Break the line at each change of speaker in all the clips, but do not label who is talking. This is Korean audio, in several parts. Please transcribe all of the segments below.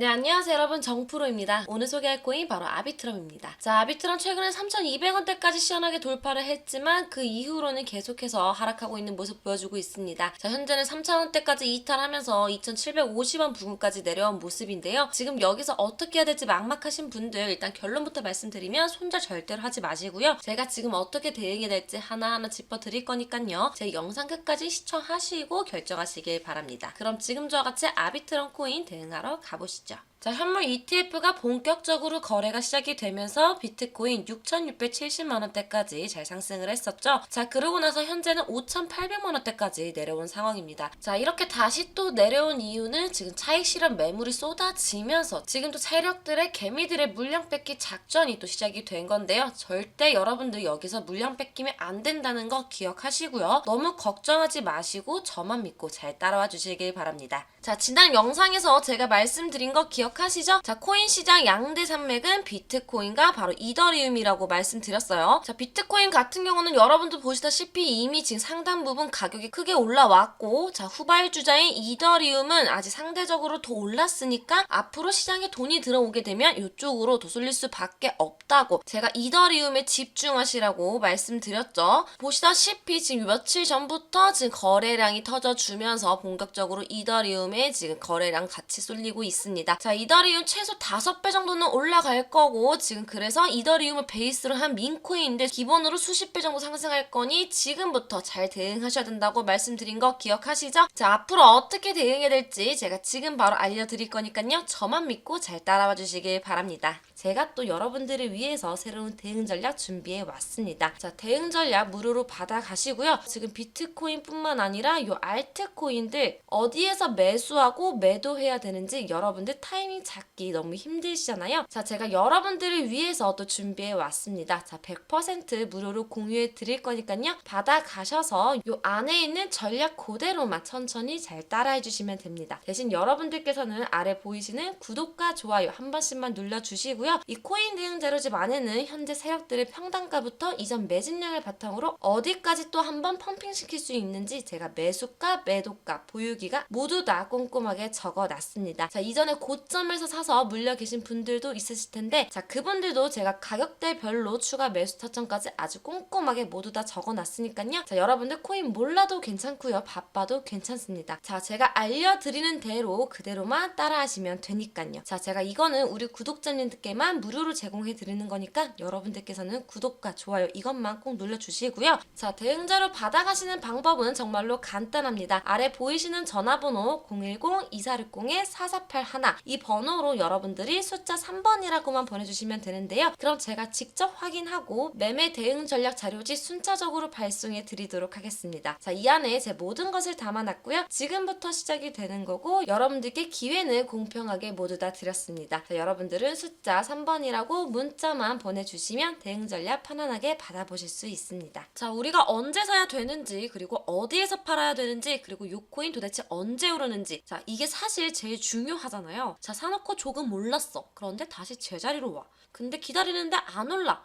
네, 안녕하세요 여러분 정프로입니다. 오늘 소개할 코인 바로 아비트럼입니다. 자, 아비트럼 최근에 3,200원대까지 시원하게 돌파를 했지만 그 이후로는 계속해서 하락하고 있는 모습 보여주고 있습니다. 자, 현재는 3,000원대까지 이탈하면서 2,750원 부근까지 내려온 모습인데요. 지금 여기서 어떻게 해야 될지 막막하신 분들 일단 결론부터 말씀드리면 손절 절대로 하지 마시고요. 제가 지금 어떻게 대응해야 될지 하나하나 짚어드릴 거니까요. 제 영상 끝까지 시청하시고 결정하시길 바랍니다. 그럼 지금 저와 같이 아비트럼 코인 대응하러 가보시죠. 보시죠. 자, 현물 ETF가 본격적으로 거래가 시작이 되면서 비트코인 6,670만 원대까지 잘 상승을 했었죠. 자, 그러고 나서 현재는 5,800만 원대까지 내려온 상황입니다. 자, 이렇게 다시 또 내려온 이유는 지금 차익 실현 매물이 쏟아지면서 지금도 세력들의 개미들의 물량 뺏기 작전이 또 시작이 된 건데요. 절대 여러분들 여기서 물량 뺏기면 안 된다는 거 기억하시고요. 너무 걱정하지 마시고 저만 믿고 잘 따라와 주시길 바랍니다. 자, 지난 영상에서 제가 말씀드린 거 기억 하시죠? 자, 코인 시장 양대 산맥은 비트코인과 바로 이더리움이라고 말씀드렸어요. 자, 비트코인 같은 경우는 여러분도 보시다시피 이미 지금 상당 부분 가격이 크게 올라왔고, 자, 후발주자인 이더리움은 아직 상대적으로 더 올랐으니까 앞으로 시장에 돈이 들어오게 되면 이쪽으로 더 쏠릴 수밖에 없다고 제가 이더리움에 집중하시라고 말씀드렸죠. 보시다시피 지금 며칠 전부터 지금 거래량이 터져주면서 본격적으로 이더리움에 지금 거래량 같이 쏠리고 있습니다. 자, 이더리움 최소 5배 정도는 올라갈 거고 지금 그래서 이더리움을 베이스로 한 민코인인데 기본으로 수십 배 정도 상승할 거니 지금부터 잘 대응하셔야 된다고 말씀드린 거 기억하시죠? 자, 앞으로 어떻게 대응해야 될지 제가 지금 바로 알려드릴 거니까요. 저만 믿고 잘 따라와 주시길 바랍니다. 제가 또 여러분들을 위해서 새로운 대응 전략 준비해 왔습니다. 자, 대응 전략 무료로 받아 가시고요. 지금 비트코인뿐만 아니라 요 알트코인들 어디에서 매수하고 매도해야 되는지 여러분들 타이밍 잡기 너무 힘드시잖아요. 자, 제가 여러분들을 위해서 또 준비해 왔습니다. 자, 100% 무료로 공유해 드릴 거니까요. 받아 가셔서 요 안에 있는 전략 그대로만 천천히 잘 따라해 주시면 됩니다. 대신 여러분들께서는 아래 보이시는 구독과 좋아요 한 번씩만 눌러 주시고요. 이 코인 대응 자료집 안에는 현재 세력들의 평단가부터 이전 매진량을 바탕으로 어디까지 또 한번 펌핑 시킬 수 있는지 제가 매수가, 매도가, 보유기가 모두 다 꼼꼼하게 적어 놨습니다. 자, 이전에 고점 에서 사서 물려 계신 분들도 있으실 텐데 자, 그분들도 제가 가격대별로 추가 매수 타점까지 아주 꼼꼼하게 모두 다 적어 놨으니까요. 자, 여러분들 코인 몰라도 괜찮고요. 바빠도 괜찮습니다. 자, 제가 알려드리는 대로 그대로만 따라하시면 되니까요. 자, 제가 이거는 우리 구독자님들께만 무료로 제공해 드리는 거니까 여러분들께서는 구독과 좋아요 이것만 꼭 눌러주시고요. 자, 대응자로 받아가시는 방법은 정말로 간단합니다. 아래 보이시는 전화번호 010-2460-4481이 번호로 여러분들이 숫자 3번이라고만 보내주시면 되는데요. 그럼 제가 직접 확인하고 매매 대응 전략 자료지 순차적으로 발송해 드리도록 하겠습니다. 자, 이 안에 제 모든 것을 담아놨고요. 지금부터 시작이 되는 거고 여러분들께 기회는 공평하게 모두 다 드렸습니다. 자, 여러분들은 숫자 3번이라고 문자만 보내주시면 대응 전략 편안하게 받아보실 수 있습니다. 자, 우리가 언제 사야 되는지 그리고 어디에서 팔아야 되는지 그리고 요 코인 도대체 언제 오르는지 자, 이게 사실 제일 중요하잖아요. 자, 사놓고 조금 올랐어. 그런데 다시 제자리로 와. 근데 기다리는데 안 올라.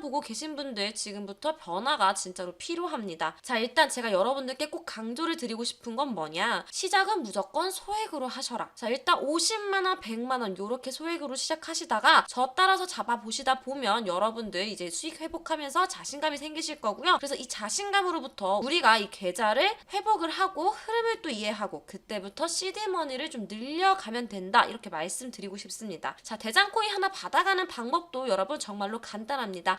보고 계신 분들 지금부터 변화가 진짜로 필요합니다. 자, 일단 제가 여러분들께 꼭 강조를 드리고 싶은 건 뭐냐? 시작은 무조건 소액으로 하셔라. 자, 일단 50만 원, 100만 원 요렇게 소액으로 시작하시다가 저 따라서 잡아 보시다 보면 여러분들 이제 수익 회복하면서 자신감이 생기실 거고요. 그래서 이 자신감으로부터 우리가 이 계좌를 회복을 하고 흐름을 또 이해하고 그때부터 시드머니를 좀 늘려가면 된다. 이렇게 말씀드리고 싶습니다. 자, 대장코인 하나 받아가는 방법도 여러분 정말로 간단합니다.